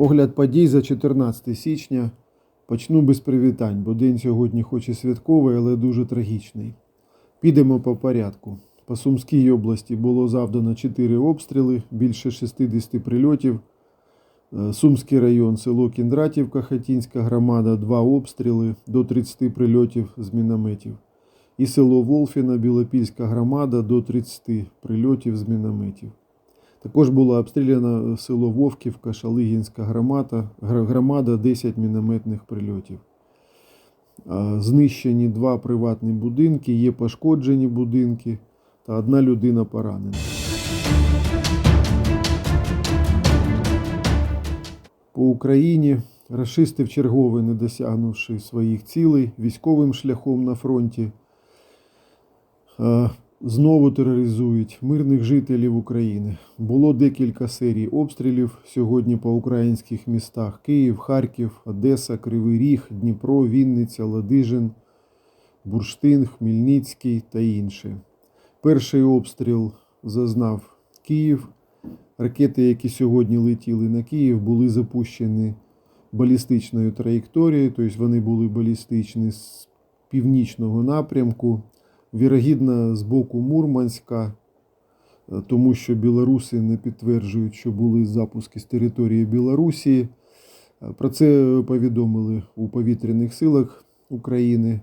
Огляд подій за 14 січня. Почну без привітань, бо день сьогодні хоч і святковий, але дуже трагічний. Підемо по порядку. По Сумській області було завдано 4 обстріли, більше 60 прильотів. Е, Сумський район, село Кіндратівка, Хатінська громада, 2 обстріли, до 30 прильотів з мінометів. І село Волфіна, Білопільська громада, до 30 прильотів з мінометів. Також була обстріляна село Вовківка, Шалигінська громада, громада 10 мінометних прильотів. Знищені два приватні будинки, є пошкоджені будинки та одна людина поранена. По Україні рашисти вчергове, не досягнувши своїх цілей військовим шляхом на фронті, знову тероризують мирних жителів України. Було декілька серій обстрілів сьогодні по українських містах: Київ, Харків, Одеса, Кривий Ріг, Дніпро, Вінниця, Ладижин, Бурштин, Хмельницький та інші. Перший обстріл зазнав Київ. Ракети, які сьогодні летіли на Київ, були запущені балістичною траєкторією, тобто вони були балістичні з північного напрямку, вірогідно, з боку Мурманська, е, тому що білоруси не підтверджують, що були запуски з території Білорусі. Е, Про це повідомили у повітряних силах України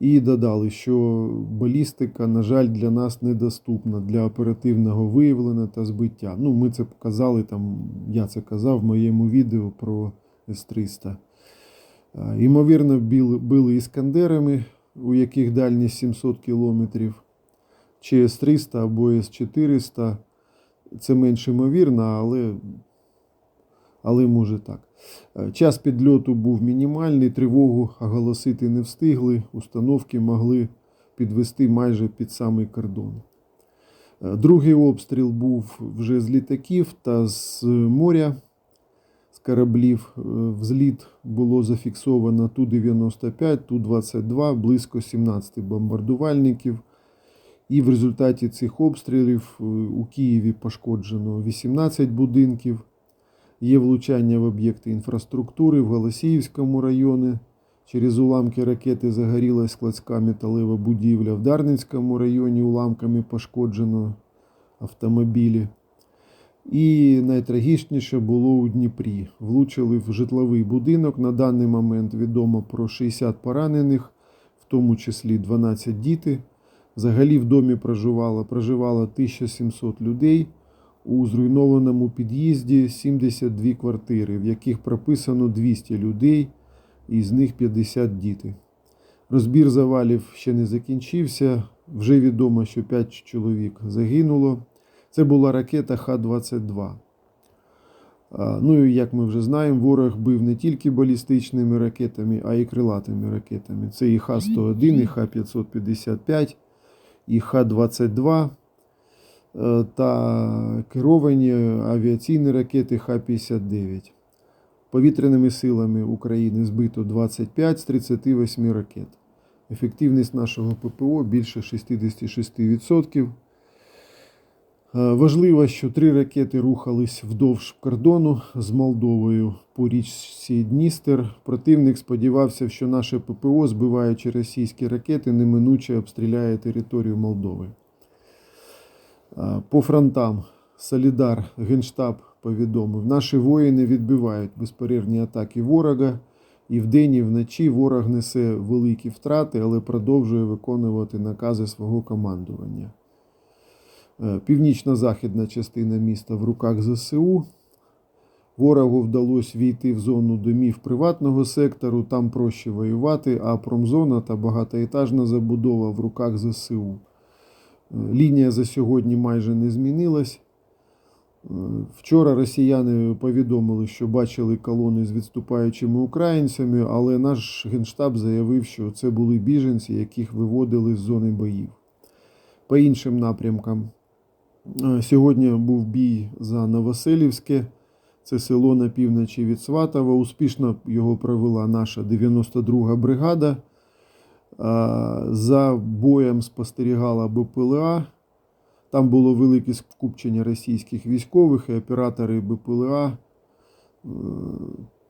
і додали, що балістика, на жаль, для нас недоступна для оперативного виявлення та збиття. Ну, ми це показали там, я це казав в моєму відео про С-300. Е, Ймовірно, били іскандерами, у яких дальність 700 кілометрів, чи С-300 або С-400. Це менш ймовірно, але, але може так. Е, Час підльоту був мінімальний, тривогу оголосити не встигли, установки могли підвести майже під самий кордон. Е, Другий обстріл був вже з літаків та з моря, кораблів. Е, Взліт було зафіксовано Ту-95, Ту-22, близько 17 бомбардувальників. І в результаті цих обстрілів е, у Києві пошкоджено 18 будинків. Є влучання в об'єкти інфраструктури в Голосіївському районі. Через уламки ракети загорілась складська металева будівля. В Дарницькому районі уламками пошкоджено автомобілі. І найтрагічніше було у Дніпрі. Влучили в житловий будинок. На даний момент відомо про 60 поранених, в тому числі 12 діти. Взагалі в домі проживало, проживало 1700 людей. У зруйнованому під'їзді 72 квартири, в яких прописано 200 людей, і з них 50 діти. Розбір завалів ще не закінчився. Вже відомо, що 5 чоловік загинуло. Це була ракета Х-22. Ну і як ми вже знаємо, ворог бив не тільки балістичними ракетами, а й крилатими ракетами. Це і Х-101, і Х-555, і Х-22 е, та керовані авіаційні ракети Х-59. Повітряними силами України збито 25 з 38 ракет. Ефективність нашого ППО більше 66%. Е, Важливо, що три ракети рухались вдовж кордону з Молдовою по річці Дністер. Противник сподівався, що наше ППО, збиваючи російські ракети, неминуче обстріляє територію Молдови. Е, По фронтам Солідар Генштаб повідомив, наші воїни відбивають безперервні атаки ворога, і вдень, і вночі ворог несе великі втрати, але продовжує виконувати накази свого командування. Е, Північно-західна частина міста в руках ЗСУ. Ворогу вдалося війти в зону домів приватного сектору, там проще воювати, а промзона та багатоетажна забудова в руках ЗСУ. Е, Лінія за сьогодні майже не змінилась. Е, Вчора росіяни повідомили, що бачили колони з відступаючими українцями, але наш генштаб заявив, що це були біженці, яких виводили з зони боїв. По іншим напрямкам. Е, Сьогодні був бій за Новоселівське, це село на півночі від Сватова. Успішно його провела наша 92-га бригада. За боєм спостерігала БПЛА. Там було велике скупчення російських військових і оператори БПЛА е,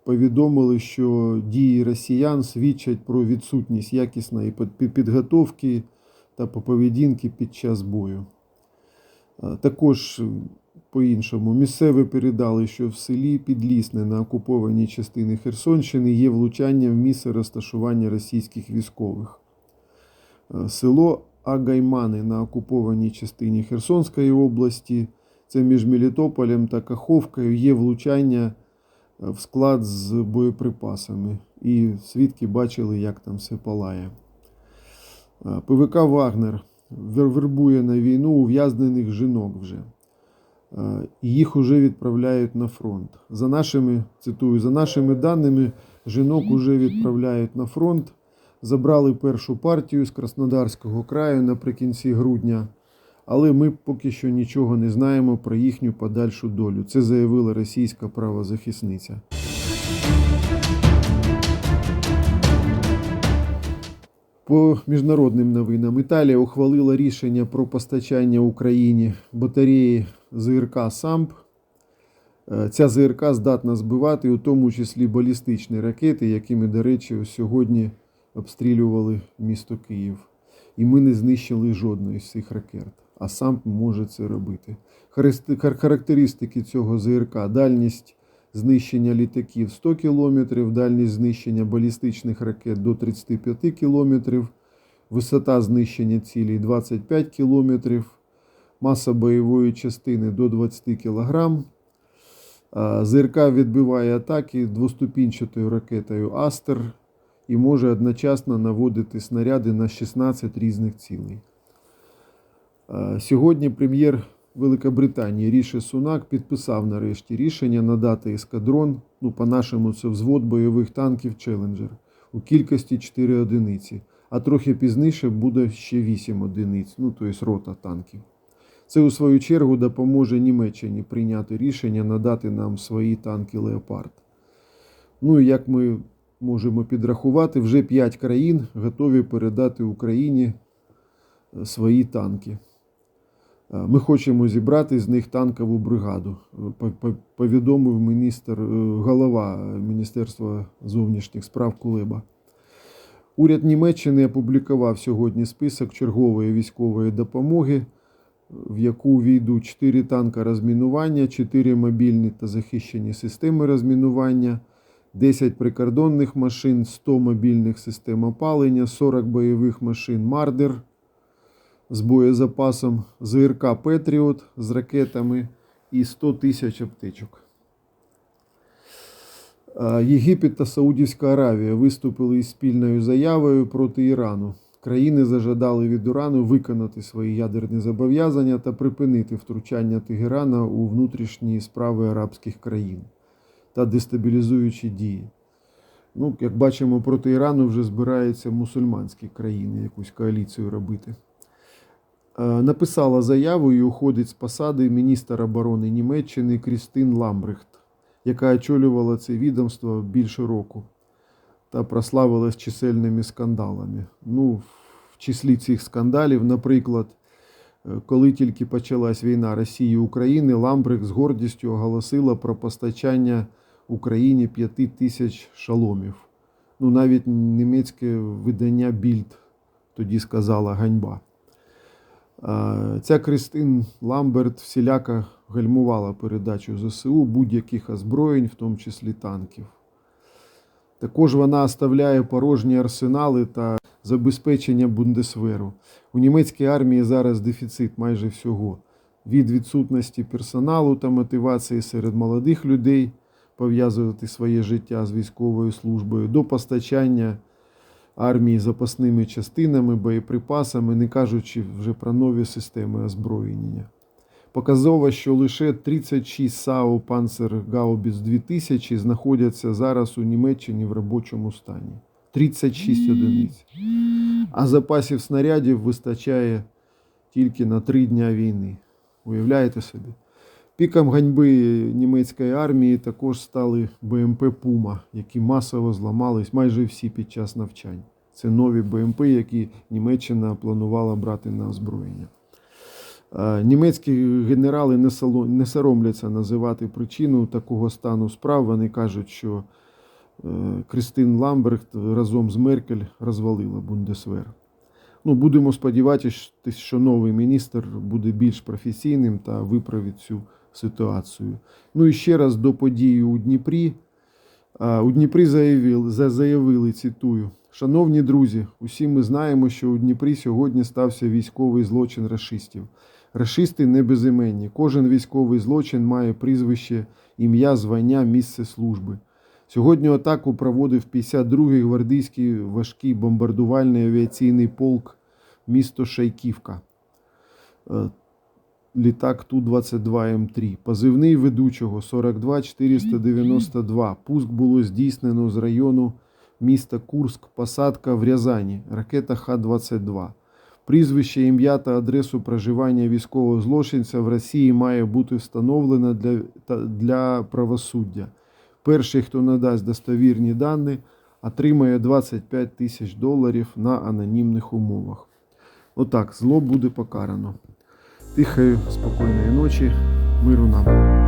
повідомили, що дії росіян свідчать про відсутність якісної під- під- підготовки та поведінки під час бою. Е, Також е, по-іншому місцеві передали, що в селі Підлісне на окупованій частині Херсонщини є влучання в місце розташування російських військових. Е, Село Агаймани на окупованій частині Херсонської області, це між Мелітополем та Каховкою, є влучання в склад з боєприпасами. І свідки бачили, як там все палає. ПВК Вагнер вербує на війну ув'язнених жінок вже. Е, Їх уже відправляють на фронт. За нашими, цитую, за нашими даними, жінок уже відправляють на фронт. Забрали першу партію з Краснодарського краю наприкінці грудня, але ми поки що нічого не знаємо про їхню подальшу долю. Це заявила російська правозахисниця. По міжнародним новинам Італія ухвалила рішення про постачання Україні батареї ЗРК САМП. Е, Ця ЗРК здатна збивати, у тому числі балістичні ракети, якими, до речі, сьогодні обстрілювали місто Київ. І ми не знищили жодної з цих ракет. А САМП може це робити. Характеристики цього ЗРК: дальність знищення літаків 100 км, дальність знищення балістичних ракет до 35 км, висота знищення цілей 25 км, маса бойової частини до 20 кг. ЗРК відбиває атаки двоступінчатою ракетою Астер і може одночасно наводити снаряди на 16 різних цілей. Сьогодні прем'єр Великобританії Ріші Сунак підписав нарешті рішення надати ескадрон, ну по-нашому це взвод бойових танків Челенджер у кількості 4 одиниці, а трохи пізніше буде ще 8 одиниць, ну тобто рота танків. Це у свою чергу допоможе Німеччині прийняти рішення надати нам свої танки Леопард. Ну і як ми можемо підрахувати, вже 5 країн готові передати Україні е, свої танки. Е, Ми хочемо зібрати з них танкову бригаду, е, по- по- повідомив міністр, е, голова Міністерства зовнішніх справ Кулеба. Уряд Німеччини опублікував сьогодні список чергової військової допомоги, в яку війдуть 4 танка розмінування, 4 мобільні та захищені системи розмінування, 10 прикордонних машин, 100 мобільних систем опалення, 40 бойових машин Мардер з боєзапасом, ЗРК Петріот з ракетами і 100 тисяч аптечок. Е, Єгипет та Саудівська Аравія виступили із спільною заявою проти Ірану. Країни зажадали від Ірану виконати свої ядерні зобов'язання та припинити втручання Тегерана у внутрішні справи арабських країн та дестабілізуючі дії. Ну, як бачимо, проти Ірану вже збираються мусульманські країни якусь коаліцію робити. Е, Написала заяву і уходить з посади міністр оборони Німеччини Крістин Ламбрехт, яка очолювала це відомство більше року та прославилась чисельними скандалами. Ну, в числі цих скандалів, наприклад, е, коли тільки почалась війна Росії і України, Ламбрехт з гордістю оголосила про постачання Україні 5 тисяч шаломів. Ну, навіть німецьке видання Більд тоді сказала ганьба. Ця Кристин Ламберт всіляко гальмувала передачу ЗСУ будь-яких озброєнь, в тому числі танків. Також вона оставляє порожні арсенали та забезпечення Бундесверу. У німецькій армії зараз дефіцит майже всього. Від відсутності персоналу та мотивації серед молодих людей пов'язувати своє життя з військовою службою до постачання армії запасними частинами, боєприпасами, не кажучи вже про нові системи озброєння. Показово, що лише 36 САУ Panzerгаубіц 2000 знаходяться зараз у Німеччині в робочому стані. 36 одиниць. А запасів снарядів вистачає тільки на 3 дня війни. Уявляєте собі? Піком ганьби німецької армії також стали БМП Пума, які масово зламались майже всі під час навчань. Це нові БМП, які Німеччина планувала брати на озброєння. Німецькі генерали не соромляться називати причину такого стану справ. Вони кажуть, що е, Кристин Ламберт разом з Меркель розвалила Бундесвер. Ну, будемо сподіватися, що новий міністр буде більш професійним та виправить цю ситуацію. Ну і ще раз до події у Дніпрі. У Дніпрі заявили, заявили, цитую, Шановні друзі, усі ми знаємо, що у Дніпрі сьогодні стався військовий злочин рашистів. Рашисти не безіменні. Кожен військовий злочин має прізвище, ім'я, звання, місце служби. Сьогодні атаку проводив 52-й гвардійський важкий бомбардувальний авіаційний полк місто Шайківка. Літак Ту-22М3. Позивний ведучого 42492. Пуск було здійснено з району міста Курск, посадка в Рязані, ракета Х-22. Прізвище, ім'я та адресу проживання військового злочинця в Росії має бути встановлено для, для правосуддя. Перший, хто надасть достовірні дані, отримає 25 тисяч доларів на анонімних умовах. Отак, зло буде покарано. Тихої, спокійної ночі, миру нам.